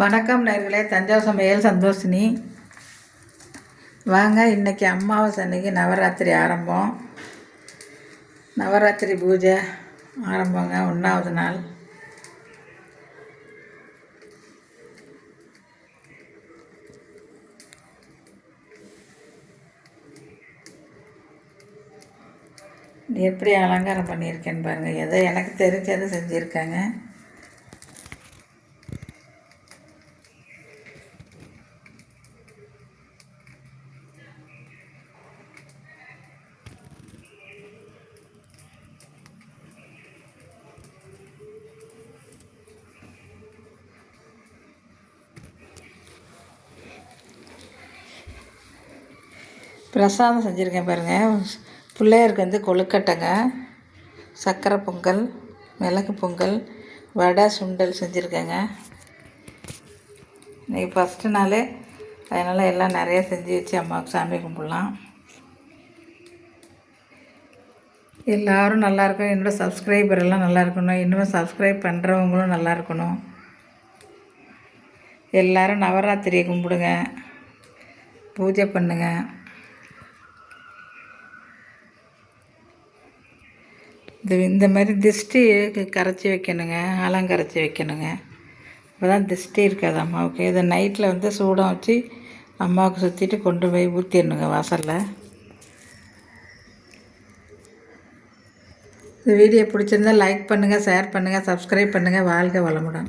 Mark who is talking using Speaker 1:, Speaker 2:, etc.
Speaker 1: வணக்கம் நேர்களே தஞ்சாவூர் சமையல் சந்தோஷினி. வாங்க இன்றைக்கி அம்மாவை அன்னைக்கு நவராத்திரி ஆரம்பம். நவராத்திரி பூஜை ஆரம்பங்க ஒன்றாவது நாள். எப்படி அலங்காரம் பண்ணியிருக்கேன்னு பாருங்கள் எதோ எனக்கு தெரிஞ்சதை செஞ்சுருக்காங்க. பிரசாதம் செஞ்சுருக்கேன் பாருங்கள் பிள்ளையாருக்கு வந்து கொழுக்கட்டைங்க சர்க்கரை பொங்கல் மிளகு பொங்கல் வடை சுண்டல் செஞ்சுருக்கேங்க. இன்றைக்கி ஃபஸ்ட்டு நாள் அதனால் எல்லாம் நிறைய செஞ்சு வச்சு அம்மாவுக்கு சாமி கும்பிட்லாம். எல்லோரும் நல்லா இருக்கணும். என்னோடய சப்ஸ்கிரைபர் எல்லாம் நல்லா இருக்கணும். இன்னும் சப்ஸ்கிரைப் பண்ணுறவங்களும் நல்லா இருக்கணும். எல்லோரும் நவராத்திரியை கும்பிடுங்க. பூஜை பண்ணுங்கள் இது இந்த மாதிரி திஷ்டி கரைச்சி வைக்கணுங்க ஆலம் கரைச்சி வைக்கணுங்க. இப்போ தான் திஷ்டி இருக்காது அம்மாவுக்கு. இதை நைட்டில் வந்து சூடம் வச்சு அம்மாவுக்கு சுற்றிட்டு கொண்டு போய் ஊற்றிடணுங்க வாசலில். இந்த வீடியோ பிடிச்சிருந்தால் லைக் பண்ணுங்கள் ஷேர் பண்ணுங்கள் சப்ஸ்கிரைப் பண்ணுங்கள் வாழ்க வளமுடன்.